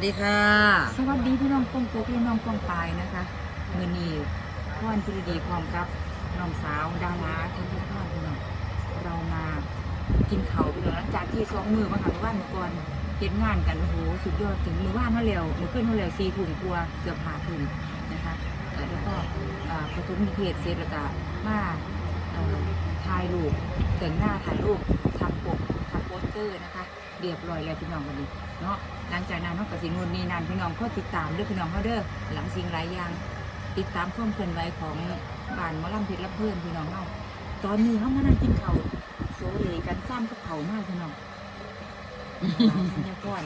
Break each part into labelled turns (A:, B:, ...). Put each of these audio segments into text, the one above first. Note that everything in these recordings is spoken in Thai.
A: วัสดีค่ะ
B: สวัสดีพี่น้องกงโกกและน้องกองปายนะคะมือนี้พ่อนพิรดีพร้อมกับน้องสาวดาราทันทุกท่านพี่น้องเรามากินเขาวพี่น้องหลังจากที่สองมือมาหาว่านเมื่อก่อนเห็นงานกันโอ้โหสุดยอดถึงมือว่านเท่าเร็วมือขึ้นเท่าเร็วสี่ถุงกลัวเกือบหาถุงนะคะแล้วก็ประทุมนิเทศเสร็จแล้วก็มาถ่ายรูปแต่งหน้าถ่ายรูปทำปกทำโปสเตอร์นะคะ เรียบร้อยแล้วพี่น้องวันนี้เนาะหลังจากนั้นน้องกสินูนนี่นานพี่น้องก็ติดตามเด้วยพี่น้องเขาเด้อหลังสิ่งหลายอย่างติดตามความเคลื่อนไหวของบ้านมอลำเพชรรับเพื่อนพี่น้องเฮาตอนนี้เขามานั่งกินเขาโซเลกันซ้ำกับเขามากพี่น้องธัญพร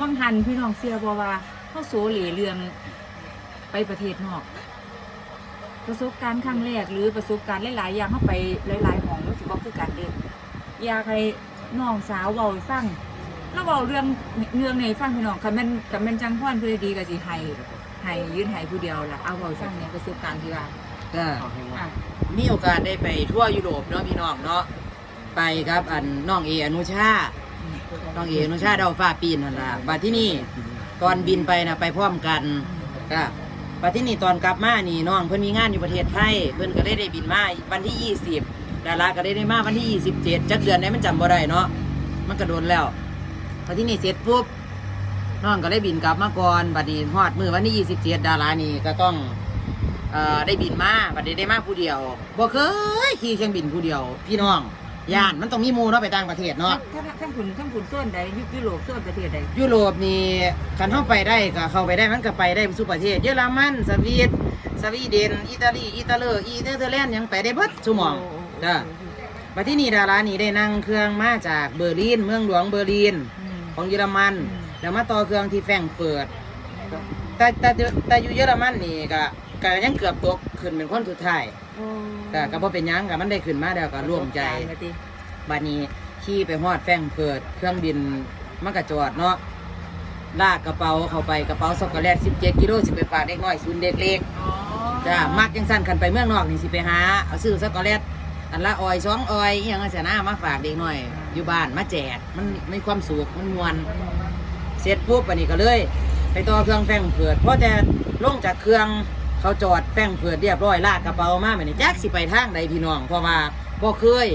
B: วังหันพี่น้องเสียบอว่าเขาโซเลเรื่องไปประเทศนอกประสบการณ์ครั้งแรกหรือประสบการณ์หลาย ๆ อย่างเข้าไปหลายๆห้องรู้สึกว่าคือการเด็กอยากให้น้องสาวเว้าฟัง แล้วบอกเรื่องเรื่องในฟังพี่น้องคันแม่นคันแม่นจังพ่อนเพื่อดีก็สิให้ให้ยืนให้ผู้เดียวล่ะเอาเว้าฟังในประสบการณ์ที่ว่า
A: ก็
B: อะ
A: มีโอกาสได้ไปทั่วยุโรปเนาะพี่น้องเนาะไปครับอันน้องเออนุชาน้องเออนุชาดาวฟ้าปีนนั่นล่ะบัดที่นี่ตอนบินไปนะไปพร้อมกันก็บัดที่นี่ตอนกลับมานี่น้องเพิ่นมีงานอยู่ประเทศไทยเพิ่นก็ได้ได้บินมาวันที่ 20 ดาราก็ได้ได้มาวันที่ 27จักเดือนไหนมันจำบ่ได้เนาะมันก็โดนแล้ว บัดที่นี่เสร็จปุ๊บน้องก็ได้บินกลับมาก่อนบัดนี้ฮอดมือวันที่27ดารานี่ก็ต้องเอ่อได้บินมาบัดนี้ได้มาผู้เดียวบ่เคยขี่เครื่องบินผู้เดียว พี่น้องย่านมันต้องมีหมู่เนาะไปต่างประเทศเนาะ
B: ถ้าถ้าขุนถ้าขุนส่วนใดยุยุโรปส่วนประเทศใด
A: ยุโรปนี่คันเข้าไปได้ก็เข้าไปได้มันก็ไปได้สู่ประเทศ เยอรมันสวีดสวีเดนอิตาลีอิตาลีอีเนเธอร์แลนด์ยังไปได้เบิดชั่วโมงจ้ะมาที่นี่ดารานี่ได้นั่งเครื่องมาจากเบอร์ลินเมืองหลวงเบอร์ลิน
B: อืม
A: ของเยอรมัน
B: อืม
A: แล้วมาต่อเครื่องที่แฟรงก์เฟิร์ตแต่แต่แต่อยู่เยอรมันนี่ก็ก็ยังเกือบตกขึ้นเป็นคนสุดท้าย
B: โอ้
A: ก็ก็บ่เป็นหยังก็มันได้ขึ้นมาแล้วก็ร่วมใจ
B: ประสบการณ์ว่าติ
A: บัดนี้ขี่ไปฮอดแฟรงก์เฟิร์ตเครื่องบินมันก็จอดเนาะลากกระเป๋าเข้าไปกระเป๋าช็อกโกแลต17กิโลสิไปฝากเด็กน้อยศูนย์เด็กเล็ก
B: อ๋อ
A: จ้ามักจังสั่นคันไปเมืองนอกนี่สิไปหาเอาซื้อช็อกโกแลต อันละออยสองออยอหยังจังซี่นะมาฝากเด็กน้อย อยู่บ้านมาแจกมันมีความสุขมันม่วนเสร็จปุ๊บอันนี้ก็เลย ไปต่อเครื่องแฟรงก์เฟิร์ตพอแต่ลงจากเครื่องเขาจอดแฟรงเฟิร์ตเรียบร้อยลากกระเป๋ามาแบบนี้จักสิไปทางใดพี่น้องเพราะว่าบ่เคย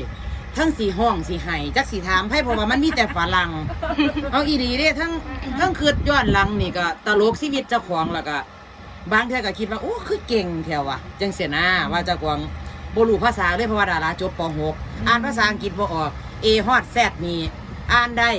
A: ทั้งสีห้องสีไห้จักสีถามให้เพราะว่ามันมีแต่ฝรั่งเอาอีดีเด้ทั้งทั้งคืดย้อนหลังนี่ก็ตลกชีวิตเจ้าของแล้วก็บางเท่ก็คิดว่าโอ้คือเก่งแถวว่ะจังเสียหนะว่าเจ้าของ บ่รู้ภาษาเลยเพราะว่าดาราจบป .6 อ่านภาษาอังกฤษบ่ออก A ฮอด Z นี่อ่านได้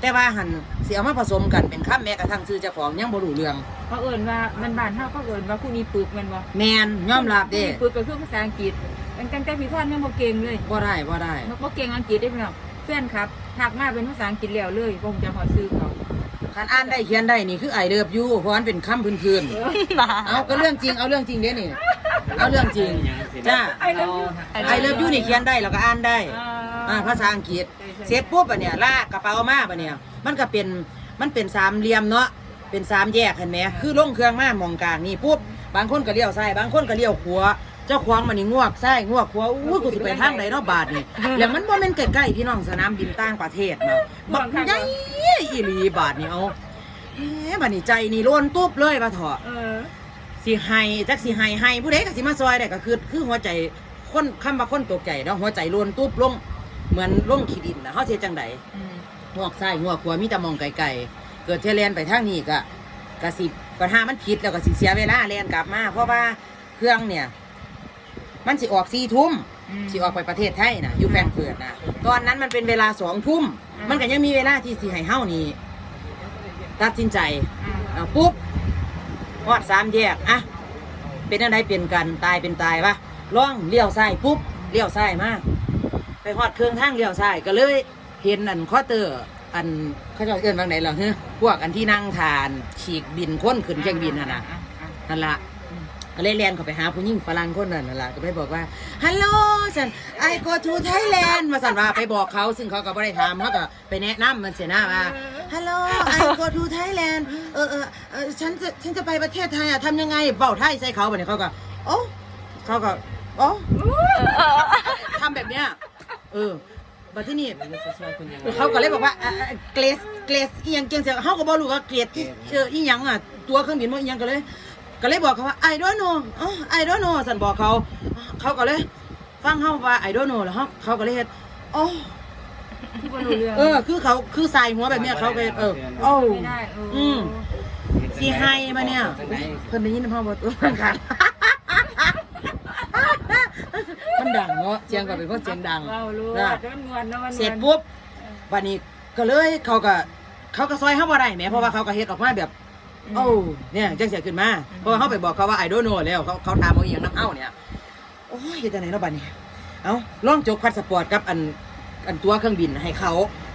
A: แต่ว่าหันสิเอามาผสมกันเป็นคำแม้กระทั่งชื่อเจ้าของยังบ่รู้เรื่อง
B: เขาเอิ้นว่ามันบ้านเฮาเขาเอิ้นว่าผู้นี้ปึกแม่นบ่
A: แมนยอมรับเด้
B: ผู้นี้ปึกก็คือภาษาอังกฤษตั้งแต่พี่พ่อนยังบ่เก่งเลย
A: บ่ได้บ่ได้
B: บ่เก่งอังกฤษได้พี่น้องเพื่อนครับทักมาเป็นภาษาอังกฤษแล้วเลยผมจะขอซื้อเขา
A: คันอ่านได้เขียนได้นี่คือไอเลิฟยูเพราะมันเป็นคำพื้นๆเอาก็เรื่องจริงเอาเรื่องจริงเด้นี่ เอาเรื่องจริงจ้า
B: ไอเลิฟยู
A: ไอเลิฟยูนี่เขียนได้แล้วก็อ่านได้อ่าภาษาอังกฤษเสร็จปุ๊บอะเนี่ยลากกระเป๋ามาปะเนี่ย มันก็เป็นมันเป็นสามเหลี่ยมเนาะเป็นสามแยกเห็นไหมคือลงเครื่องมามองกลางนี่ปุ๊บบางคนก็เลี้ยวซ้ายบางคนก็เลี้ยวขวาเจ้าควงมันนี่งวกซ้ายงวกขวาอู้กูสิไปทางไหนเนาะบาทนี่แล้วมันบ่แม่นใกล้ๆพี่น้องสนามบินต่างประเทศเนาะบักใหญ่อีหลีบาทนี่เอาเอ๊ะบัดนี้ใจนี่โลนตุ๊บเลยว่าเถอะ
B: เออ
A: สิให้จักสิให้ให้ผู้ใดก็สิมาซอยได้ก็คือคือหัวใจคนคำว่าคนตกใจเนาะหัวใจรวนตุ๊บลงเหมือนลงขี้ดินนะเฮาสิเฮ็ดจังไดหัวกซ้ายหัวขวามีแต่มองไกลๆเกิดเทแลนไปทางนี้ก็ก็สิปัญหามันผิดแล้วก็สิเสียเวลาแล่นกลับมา เพราะว่าเครื่องเนี่ย มันสิออก4ทุ่ม
B: อืม
A: สิออกไปประเทศไทยนะอยู่แฟรงก์เฟิร์ตนะตอนนั้นมันเป็นเวลา2ทุ่ม
B: อืม
A: มันก็ยังมีเวลาที่สิให้เฮานี่ตัดสินใจเอาปุ๊บ ฮอดสามแยกอะเป็นอะไรเปลี่ยนกันตายเป็นตายวะล่องเลี้ยวซ้ายปุ๊บเลี้ยวซ้ายมาไปฮอดเครื่องทางเลี้ยวซ้ายก็เลยเห็นอันข้อเตอร์อันเขาจะเอื้อนบางไหนเหรอเฮ้พวกอันที่นั่งทานฉีกบินค้นขึ้นเครื่องบินน่ะนะนั่นละก็เลยเรนเขาไปหาผู้หญิงฝรั่งคนนั้นนั่นละก็ไปบอกว่าฮัลโหลสันไอโกทูไทยแลนด์มาสันว่าไปบอกเขาซึ่งเขาก็ไม่ได้ถามเขาก็ไปแนะนำมันเสียหน้าว่า ฮัลโหล I go to Thailand เออเออเออฉันจะฉันจะไปประเทศไทยอะทำยังไงเบ้าไทยใส่เขาแบบนี้เขาก็โอ้เขาก็โอ้ทำแบบเนี้ยเออบัดที่นี่
C: แล้วจะช่วยคุณยังไง
A: เขาก็เลยบอกว่าอะอะเกรสเกรสอีหยังเก่งเสียเขาก็บอกรู้ว่าเกรดอีเอออีหยังอะตัวเครื่องบินมันอีหยังก็เลย ก็เลยบอกเขาว่า I don't know อ๋อ I don't know สันบอกเขา เขาก็เลย ฟังเขาว่า I don't know แล้วเขาเขาก็เลยเฮ็ดอ๋อ
B: ที่บ่รู้เรื่อง
A: เออ คือเขาคือใส่หัวแบบเนี้ยเขาก็เออโอ้
B: ไม่ได้เอออ
A: อืมสีให้มาเนี่ยเพิ่นได้ยินพ่อบอกตัวค่ะมันดังเนาะเสียงก็เป็นคนเสียงดัง
B: เรารู้
A: นะ
B: ว่ามันมวนนะมัน
A: เสร็จปุ๊บวันนี้ก็เลยเขาก็เขาก็ซอยเขาบ่ได้แหมเพราะว่าเขาก็เฮ็ดออกมาแบบโอ้เนี่ยจังเสียขึ้นมาเพราะว่าเขาไปบอกเขาว่าไอดอลโนแล้วเขาเขาถามเอาอีหยังน้ำเอ้าเนี่ยโอ้ยเฮ็ดจังไหนเนาะบัดนี้เอ้าลองจกพาสปอร์ตกับอัน อันตัวเครื่องบินให้เขา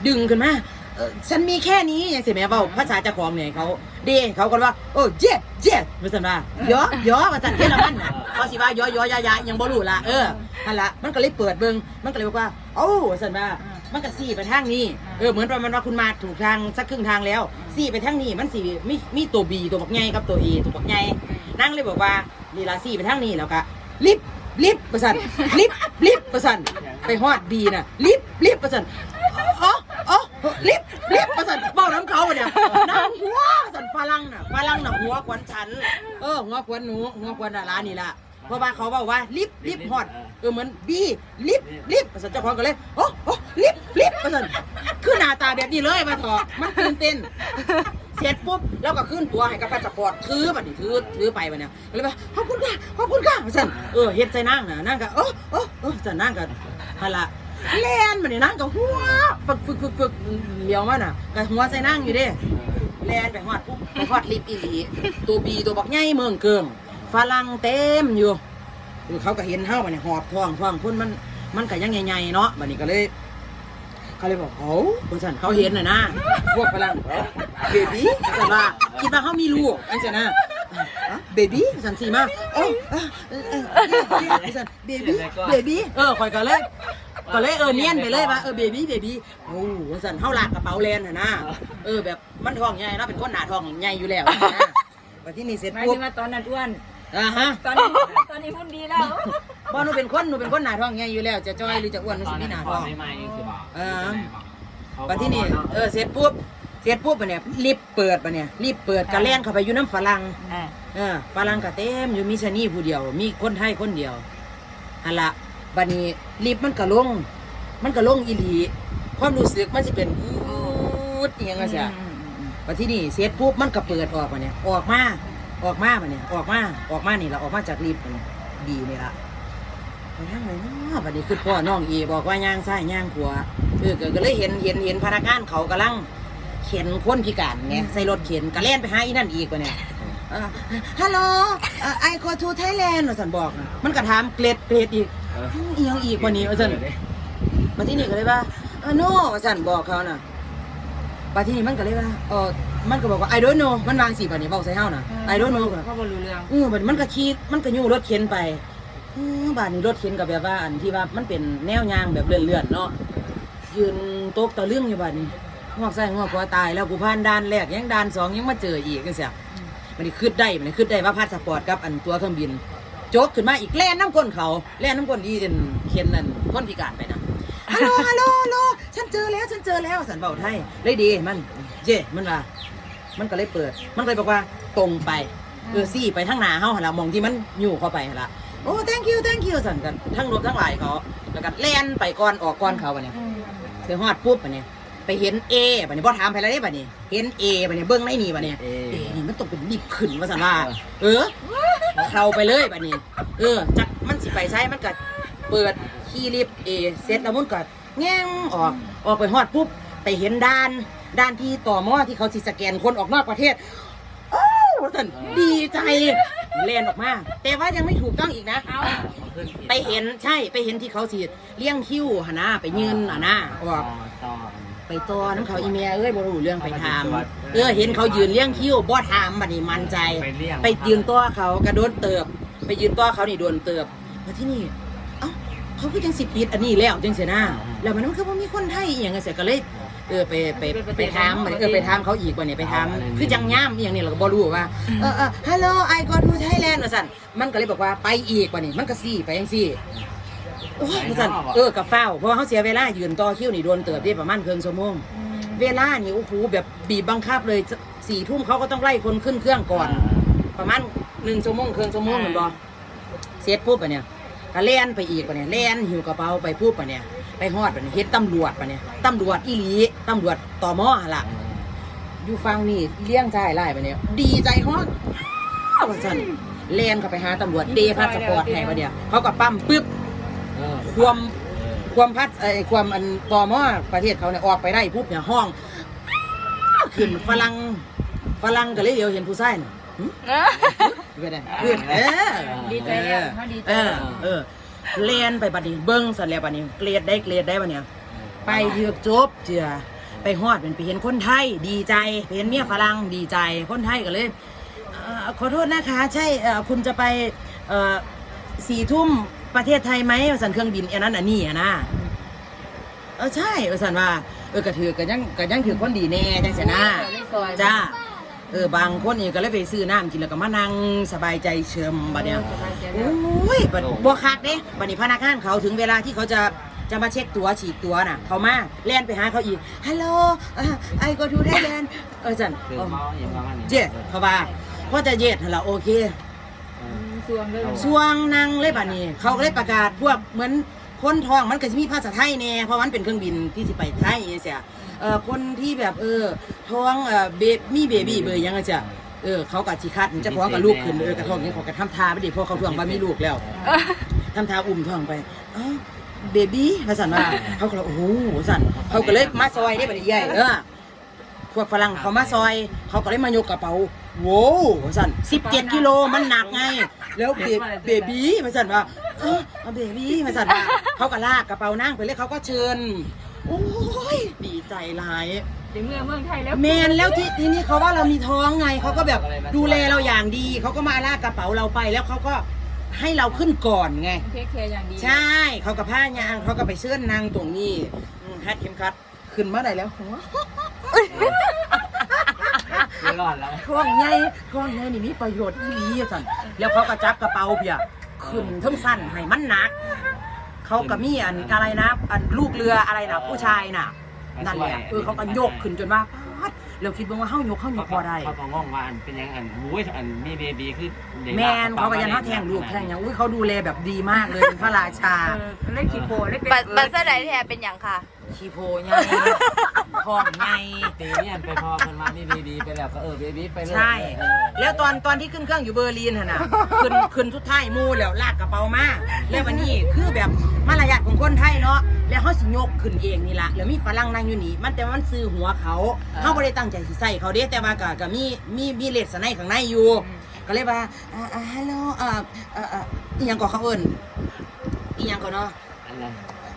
A: ดึงขึ้นมาเออฉันมีแค่นี้ย่างสิแม่เว้าภาษาเจ้าของเนี่ยเขาเด้เขาก็ว่าโอ้เจ็ดเจ็ดว่าซั่นว่าย่อย่อว่าซั่นเยอรมันน่ะเขาสิว่าย่อย่อยายายังบ่รู้ละเออนั่นละมันก็เลยเปิดเบิ่งมันก็เลยบอกว่าเอ้าว่าซั่นว่ามันก็สี่ไปทางนี้เออเหมือนประมาณว่าคุณมาถูกทางสักครึ่งทางแล้วสี่ไปทางนี้มันสี่มีมีตัวบีตัวบักใหญ่กับตัวเอตัวบักใหญ่นั่งเลยบอกว่านี่ละสี่ไปทางนี้แล้วก็ลิฟต์ลิฟต์ประสันลิฟต์ลิฟต์ประสัน ไปฮอดบีน่ะลิฟต์ลิฟต์ประสันอ๋ออ๋อลิฟต์ลิฟต์ประสันเบ้าน้ำเขาเนี่ยนั่งหัวประสันฝรั่งน่ะฝรั่งน่ะหัวขวัญฉัน เออหัวขวัญหนูหัวขวัญดารานี่ล่ะเพราะว่าเขาบอกว่าลิฟต์ลิฟต์ฮอดเออเหมือนบีลิฟต์ลิฟต์ประสันเจ้าของก็เลยโอ้โอ้ลิฟต์ลิฟต์ประสันคือหน้าตาแบบนี้เลยมาเถอะมันตื่นเต้นเสร็จปุ๊บแล้วก็ขึ้นตัวให้กับพาสปอร์ตถือบัดนี้ถือถือไปบัดเนี่ยก็เลยว่าขอบคุณค่ะขอบคุณค่ะประสันเออเฮ็ดใส่นั่งนะนั่งก็โอ้โอ้โอ้จะนั่งก็ ฮัละแล่นบัดนี้นั่งก็หัวฝึกฝึกฝึกฝึกเลี้ยวมาน่ะก็หัวใส่นั่งอยู่เด้แลนไปฮอดปุ๊บไปฮอดลิฟต์อีหลีตัวบีตัวบักใหญ่เมืองเกิงฝรั่งเต็มอยู่คือเขาก็เห็นเฮาบัดนี้หอบท้องท้องพุ่นมันมันก็ยังใหญ่ๆเนาะบัดนี้ก็เลยเขาเลยบอกเขาคนสันเขาเห็นน่ะนะพวกฝรั่งเบบี้สันว่าคิดว่าเขามีลูกอันสันนะ เบบี้สันสีมาเอ้าเอ้าเออเออเออสันเบบี้เบบี้เออคอยก็เลยก็เลยเออเนียนไปเลยว่าเออเบบี้เบบี้โอ้สันเฮาลากกระเป๋าแลนน่ะนะเออแบบมันท้องใหญ่เนาะเป็นคนหนาท้องใหญ่อยู่แล้วนะวันที่นี่เสร็จ
B: หมาย
A: ปุ๊
B: ถึ
A: บ
B: งว่าตอนนั้นอ้วน
A: อ่าฮะ
B: ตอนนี้ตอนนี้หุ่นดีแล้ว
A: บ่หนูเป็นคนหนูเป็นคนหนาท้องใหญ่อยู่แล้ว จะจ้อยหรือจะอ้วนหนู
C: ตอ
A: สิ
C: น
A: มี
C: นั้น
A: หนา
C: พ
A: ท้
C: อ
A: อง
C: ไม่ไหมคือบอก
A: เออวันที่นี่เออเสร็จปุ๊บเสร็จปุ๊บปะเนี่ยรีบเปิดปะเนี่ยรีบเปิดกระแล่นเข้าไปอยู่น้ำฝรั่ง
B: อ่า
A: เออฝรั่งก็เต็มอยู่มีชะนีผู้เดียว มีคนไทยคนเดียวฮันละบัดนี้รีบมันก็ลง มันก็ลงอีหลี ความรู้สึกมันจะเป็นอูดอหยังไงเสียบัดที่นี่เสร็จปุ๊บมันก็เปิดออกปะเนี่ยออกมาออกมาปะเนี่ยออกมาออกมานี่ละออกมาจากรีบปะเนี่ยดีนี่ละไปทางไหนเนาะบัดนี้คือพ่อน้องเอบอกว่าย่างซ้ายย่างขวาเออก็ก็เลยเห็นเห็นเห็นพนักงานเขากำลังเข็นคนพิการเนี่ยใส่รถเข็นกระเล่นไปหาอีนั่นอีกวะเนี่ย ฮัลโหลไอโกทูไทยแลนด์สันบอกน่ะมันก็ถามเกรดเกรดอีกอีหยังอีกวันนี้ว่าสันมาที่นี่ก็เลยว่าเออโน่สันบอกเขาน่ะมาที่นี่มันก็เลยว่าเออมันก็บอกว่า I don't know มันวางสี่ปันนี้บอกใส่เฮาน่ะ I don't know
B: เขาบ่รู้เรื่อง
A: เออบัดมันก็ขี่มันก็อยู่รถเข็นไปเออบ้านนี้รถเข็นกับแบบว่าอันที่ว่ามันเป็นแนวยางแบบเลื่อนๆเนาะยืนโต๊ะตะลึงอยู่บ้านนี้งอกใส่งอกขวาตายแล้วกูผ่านด่านแรกยังด่านสองยังมาเจออีกจังซี่ มันนี่ขึ้นได้มันนี่ขึ้นได้ว่าพาสปอร์ตกับอันตัวเครื่องบินโจกขึ้นมาอีกแล่นน้ำก้นเขาแล่นน้ำก้นอีเอ็นเข็นนั่นคนพิการไปนะฮัลโหลฮัลโหลฮัลโหลฉันเจอแล้วฉันเจอแล้วสันเบาไทยเลยดีมันเจ้มันว่ามันก็เลยเปิด มันก็เลยบอกว่าตรงไปเออซี่ไปทั้งหนาเฮาหั่นละมองที่มันอยู่เข้าไปหั่นละโอ้ thank you thank you สั่นกันทั้งรถทั้งหลายเขาแล้วก็แล่นไปก่อนออกก่อนเขาบัดนี้ไปฮอดปุ๊บบัดนี้ไป เห็นเอบัดนี้บ่ถามไปแล้วเด้บัดนี้ เห็นเอบัดนี้เบิ่งในนี่บัดนี้
C: เอ
A: เอนี่มันต้องเป็นดิบขึ้นว่าซั่นว่าเออเข้าไปเลยบัดนี้ เออจักมันสิไปใช้มันก็เปิดคีย์ลิฟต์เอเสร็จแล้วมันก็แง่งออกออกไปฮอดปุ๊บไปเห็นด้านด้านที่ต่อมอที่เขาสิสแกนคนออกนอกประเทศ โอ้ว่าสันดีใจเล่นออกมาแต่ว่ายังไม่ถูกต้องอีกนะ
B: เอา
A: ไปเห็นใช่ไปเห็นที่เขาสีเลี้ยงคิ้วหนนะไปยืนหนนะออก
C: ต่อ
A: ไปตอน้ำเขาอีเมียเอ้ยบ่รู้เรื่องไปทำเออเห็นเขายืนเลี้ยงคิ้วบ่ทำบัดนี้มันใจ
C: ไปเลี้ยง
A: ไปยืนตัวเขากระโดดเติบ ไปยืนตัวเขานี่โดนเติบมาที่นี่เอ้าเขาก็ยังสิปิดอันนี้แล้วจังเสียนะแล้วมันก็บ่มีคนไทยอหย่างเงี้ยเสียก็เลยเออไปไปไปถามเออไปถามเขาอีกว่าเนี่ยไปถามคือจังย่ามอหย่างนี้เราก็บ่รู้ว่าเออเออฮัลโหลไอ go to Thailand ว่าสั่นมันก็เลยบอกว่าไปอีกว่านี่มันก็สี่ไปยังสี่ โอ้ยว่าซั่นเออกับเฝ้าเพราะว่าเขาเสียเวลายืนต่อคิวนี่โดนเติบได้ประมาณครึ่งชั่วโมง เวลานี่โอ้โหแบบบีบบังคับเลยสี่ทุ่มเขาก็ต้องไล่คนขึ้นเครื่องก่อน ประมาณหนึ่งชั่วโมงเครื่องชั่วโมงเหมือนบอเสร็จปุ๊บปะเนี่ยก็เล่นไปอีกปะเนี่ยเล่นหิวกระเป๋าไปปุ๊บปะเนี่ยไปฮอดปะเนี่ยเฮ็ดตำรวจปะเนี่ยตำรวจอีหลีตำรวจต่อมอหนล่ะอยู่ฟังนี่เลี้ยงใจไล่ปะเนี่ยดีใจฮอดว่าซั่นเล่นเข้าไปหาตำรวจเดพาสปอร์ตให้ปะเนี่ยเขาก็ปั๊มปึ๊บ ความความพัดไอ้ยความอันต่อมอประเทศเขาเนี่ยออกไปได้ปุ๊บเนี่ยห้องขึ้นฝรั่งฝรั่งก็เลยเดียวเห็นผู้ชายน่ะหึไปได้ขึ้นเออ
B: ดีใจแล้วเขาดีใจ
A: เออ
B: แล้ว
A: เออเลียนไปบัดนี้เบิ้งสันแล้วบัดนี้เกลียดได้เกลียดได้บัดเนี้ยไปเยือกจบเจือไปฮอดเป็นไปเห็นคนไทยดีใจไปเห็นเมียฝรั่งดีใจคนไทยก็เลยเอ่อขอโทษนะคะ ใช่เอ่อคุณจะไปเอ่อสี่ทุ่ม ประเทศไทยไหมสันเครื่องบินอันนั้นอันนี้อะนะเออใช่เออสันว่าเออกระถือกันยังกันยังถือคนดีแน่จังเสียนะ
B: เออไม่ซอย
A: จ้าเออบางคนนี่ก็เลยไปซื้อน้ำกินแล้วก็มานั่งสบายใจเชิมบัดเนี้ย
B: สบายใจ
A: โอ
B: แล้ว้
A: ยบัดบัวคักเด้บัดนี้พนักงานเขาถึงเวลาที่เขาจะจะมาเช็คตัวฉีกตัวน่ะ เขามาแล่นไปหาเขาอีกฮัลโหลไอ้ก็ทูไทยแลนด์เออสัน
C: คือเมาอย่างประมาณนี้
A: เจ็ดเขาว่าเพราะจะเย็ดหั่นละโอเค
B: สวงเลย
A: สวงนางเลยบัดนี้ เขาก็เลยประกาศพวกเหมือนคนท้องมันก็จะมีภาษาไทยแน่เพราะมันเป็นเครื่องบินที่สิไปไทยเสียเอ่อคนที่แบบเออท้องเอ่อเบมีเบบี้เบยยังไงจ้ะเออเขากับชีคัดเจะพร้อมกับลูกขึ้นเออกระท้องนี่เขาก็ทำทาไปดิเพราะเขาท้องว่ามีลูกแล้วทำทาอุ้มท้องไปอ๋อเบบี้ภาษาว่าเขาก็เลยโอ้โหสันเขาก็เลยมาซอยได้บัดนี้ใหญ่เออพวกฝรั่งเขามาซอย เขาก็เลยมายกกระเป๋า โว้วสันสิบเจ็ดกิโลมันหนักไง แล้วเบเบบี้มาสั่นว่าเออเอาเบบี้มาสั่นว่าเขาก็ลากกระเป๋านั่งไปเลยเขาก็เชิญโอ้ยดีใจหลาย
B: ถึงเมืองเมืองไทยแล้ว
A: แมนแล้วที่ที่นี่เขาว่าเรามีท้องไงเขาก็แบบดูแลเราอย่างดีเขาก็มาลากกระเป๋าเราไปแล้วเขาก็ให้เราขึ้นก่อนไง
B: เทคแคร์อย่างดี
A: ใช่เขากับผ้ายางเขาก็ไปเชิญนางตรงนี้อืมฮัดเข็มขัดขึ้นมาได้แล้วหัว
C: ไม่ รอดแล้ว
A: ท้องใหญ่ท้องใหญ่นี่มีประโยชน์อีหลีอะสั่นแล้วเขาก็จับกระเป๋าเพียขึ้นเทั้งสั้นให้มันหนัก เขาก็มีอันอะไรนะ อันลูกเรืออะไรนะผู้ชายน่ะนั่นแหละเออเขาก็ยกขึ้นจนว่าพาดแล้วคิดเบ้างว่าเฮายกเฮายกพอได้
C: เขาก็งงว่าอันเป็นยังอันมุ้ยอันมีเบบีคือด็ก
A: แมนเขาก็ยันว่าแทงลูกแทงอย่างอุ้ยเขาดูแลแบบดีมากเลยเป็นพระราชา
B: เออเล่นขีโพเล่นเป็น
D: บัตรบัตรเสื้อไหนแทนเป็นอย่างค่ะ
A: ชีโพไง ท้องไง
C: ตีเนี่ยไปพอมันมามีเบบีไปแล้วก็เออเบบีไปเลย
A: ใช่
C: เออ
A: แล้วตอนตอนที่ขึ้นเครื่องอยู่เบอร์ลินหั่นน่ะขึ้นขึ้นทุดท้ายหมูแล้วลากกระเป๋ามาแล้ววันนี้คือแบบมารยาทของคนไทยเนาะแล้วเขาสิยกขึ้นเองนี่ละแล้วมีฝรั่งนั่งอยู่นี่มันแต่ว่ามันซื้อหัวเขาเขาไม่ได้ตั้งใจสิใส่เขาเด้แต่ว่าก็ก็มีมีมีเลสในข้างในอยู่ ก็เลยว่าอ่าอ่าฮัลโหลอ่าอ่าอ่าอีหยังก่อเขาเอิ้นอีหยังก่อนเนาะ
C: อันนั้น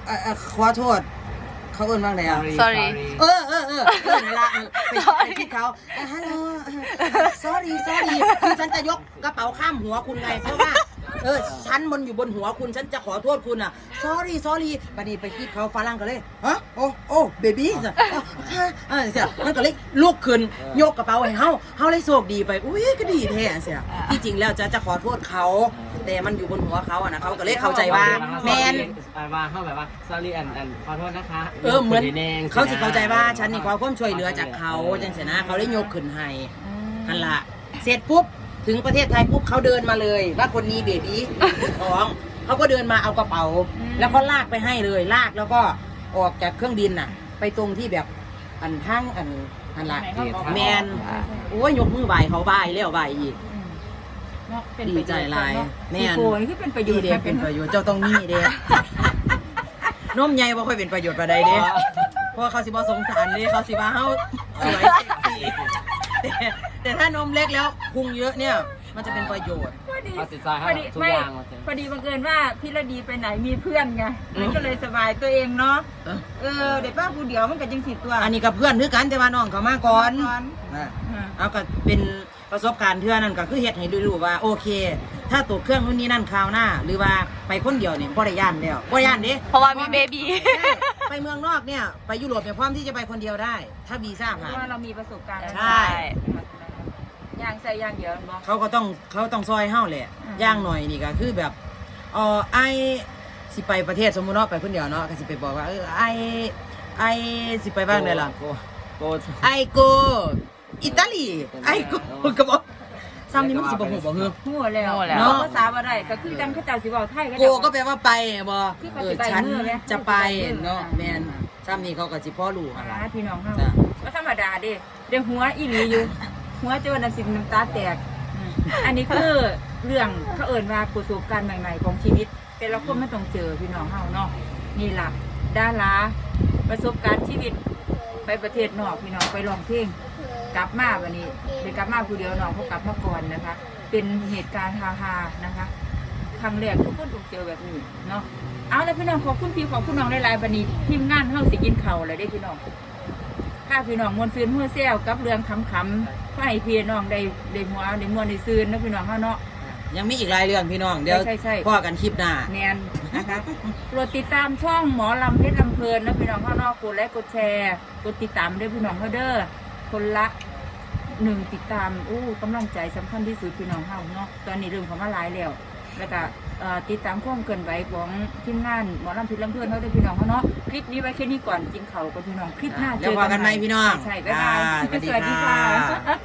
A: อ่าอ่าขอโทษ เขาเอิ้นว่าไงอะ
D: Sorry
A: เออเออเออเออนั่นละเออไปไปที่เขาฮัลโหล sorry sorry คือฉันจะยกกระเป๋าข้ามหัวคุณไงเพราะว่า เออฉันมันอยู่บนหัวคุณฉันจะขอโทษคุณอะ sorry sorry บัดนี้ไปคิดเขาฝรั่งก็เลยฮะโอ้โอ้เบบี้ค่ะอ่าเสียมันก็เลยลุกขึ้นยกกระเป๋าให้เฮาเฮาเลยโชคดีไปอุ้ยก็ดีแท้เสียที่จริงแล้วจะจะขอโทษเขาแต่มันอยู่บนหัวเขาอะนะเขาก็เลยเข้าใจว่าแมน
C: ว่าเขาแบบว่า sorry อันอันขอโทษนะคะ
A: เออเหมือน
C: แดง
A: เขาสิเข้าใจว่าฉันนี่ขอความช่วยเหลือจากเขาจังเสียนะเขาได้ยกขึ้นให้นั่นละเสร็จปุ๊บ ถึงประเทศไทยปุ๊บเขาเดินมาเลย ว่าคนนี้เบบี้ท้องเขาก็เดินมาเอากระเป๋า แล้วเขาลากไปให้เลยลากแล้วก็ออกจากเครื่องบินน่ะ ไปตรงที่แบบอันทั้งอันอันละแมนโอ้ยยกมือไหวเขาไหวแล้วไหวอีก
B: เนาะเป็น
A: ดีใจหลายแม่
B: ขี
A: น
B: โพนี่คือเป็นประโย
A: ดี
B: ชน์
A: เด้เป็นประโยชน์เจ้าต้องมีเด้นมใหญ่บ่ค่อยเป็นประโยชน์ปานใดเด้เพราะว่าเขาสิบ่สงสารเลยเขาสิว่าเฮาสวยเซ็กซี่ แต่แต่ถ้านมเล็กแล้วพุงเยอะเนี่ย มันจะเป็นประโยชน์
B: พอดี
C: เขาสิซอย
B: พ
C: เขา
B: อดี
C: ทุก
B: ไม่
C: อย่างหมดเลย
B: พอดีบังเอิญว่าพี่ระดีไปไหนมีเพื่อนไง
A: อืม
B: ก็เลยสบายตัวเองเนาะ
A: เออ
B: เออเด็กป้าผู้เดียวมันก็จังสิตัว
A: อันนี้กับเพื่อนคือกันแต่ว่าน้องเขามาก่อน
B: ก่อน
A: อะ
B: อ่า
A: เอาก็เป็นประสบการณ์เทื่อนั่นก็คือเฮ็ดให้รู้ว่าโอเค ถ้าตกเครื่องนู่นนี่นั่นคราวหน้า หรือว่าไปคนเดียวเนี่ยบ่ได้ย่านแล้วบ่ได้ย่านเด้
D: เพราะว่ามีเบบี
A: ใช่ ไปเมืองนอกเนี่ย ไปยุโรปเนี่ยพร้อมที่จะไปคนเดียวได้ ถ้าวีซ่า
B: เพ
A: ผ่า
B: ราะว่านเรามีประสบการณ์
A: ใช่
B: ย่างใส่ย่างเดียวเนาะ
A: เขาก็ต้องเขาต้องซอยเฮาแหละ
B: อืม
A: ย่างหน่อยนี่ก็คือแบบเออไอสิไปประเทศสมมุติเนาะไปคนเดียวเนาะก็สิไปบอกว่าเออไอไอสิไปบ้างได้ล่ะ
C: โกโก
A: ไอโกอิตาลีไอโกก็บอก ซ้ำนี่มันสิบ่ฮู้บ่ฮือ
B: หัวแล้ว
D: หัวแล้ว
B: เนาะ ภาษาบ่ได้ก็คือจังเขาเจ้าสิเว้าไทย
A: โกก็แปลว่าไปบ่
B: คือ
A: เอ
B: เขา
A: อ
B: สิไป
A: ฉัน
B: มื้อไหม
A: จะไปเนาะ
B: อ่า
A: แม่นซ้ำนี่เขาก็สิพ่อรู้หั่นล่ะ
B: อ่าพี่น้องเฮา
A: จ้ะ
B: ก็ธรรมดาเด้เดี๋ยวหัวอีหลีอยู่ หัวจนน่ะสิน้ำตาแตกอันนี้คือเรื่องเขาเอิ้นว่าประสบการณ์ใหม่ ๆ ของชีวิต แต่ละคนไม่ต้องเจอพี่น้องเฮาเนาะนี่ล่ะดาราประสบการณ์ชีวิตไปประเทศนอกพี่น้องไปร้องเพลง กลับมาวันนี้ไปกลับมาผู้เดียวน้องเขากลับมาก่อนนะคะ เป็นเหตุการณ์ฮาๆนะคะครั้งแรกทุกคนต้องเจอแบบนี้เนาะเอาแล้วพี่น้องขอบคุณพี่ขอบคุณน้องหลายๆบันนี้ทีมงานเฮาสิกินข้าวเลยได้พี่น้องถ้าพี่น้องมวนซืนเมื่อแซวกับเรื่องคำๆก็ให้พี่น้องได้ได้หัวได้มวนได้ซืนนะพี่น้องเฮาเนาะ
A: ยังมีอีกหลายเรื่องพี่น้องเดี๋ยว
B: ใช่ใช่ใช่
A: พ่อกันคลิปหน้า
B: แนนนะคะโปรดติดตามช่องหมอลำเพชรลำเพลินนะพี่น้องข้างนอกกดไลค์กดแชร์ กดติดตามด้วยพี่น้องเขาเด้อคนละ หนึ่งติดตามอู้กำลังใจสำคัญที่สุดพี่น้องเฮาเนาะตอนนี้เริ่มของมาหลายแล้ว แล้วก็เอ่อติดตามความเคลื่อนไหวของทีมงานหมอลำเพชรลำเพลินเขาด้วยพี่น้องเขาเนาะคลิปนี้ไว้แค่นี้ก่อนกินเขาวกับพี่น้องคลิปหน้า
A: แล้วพอกันไหมพี่น้อง
B: ใช่บ๊ายบาย
A: อ่าสวัสดีค่ะ
B: ค่ะ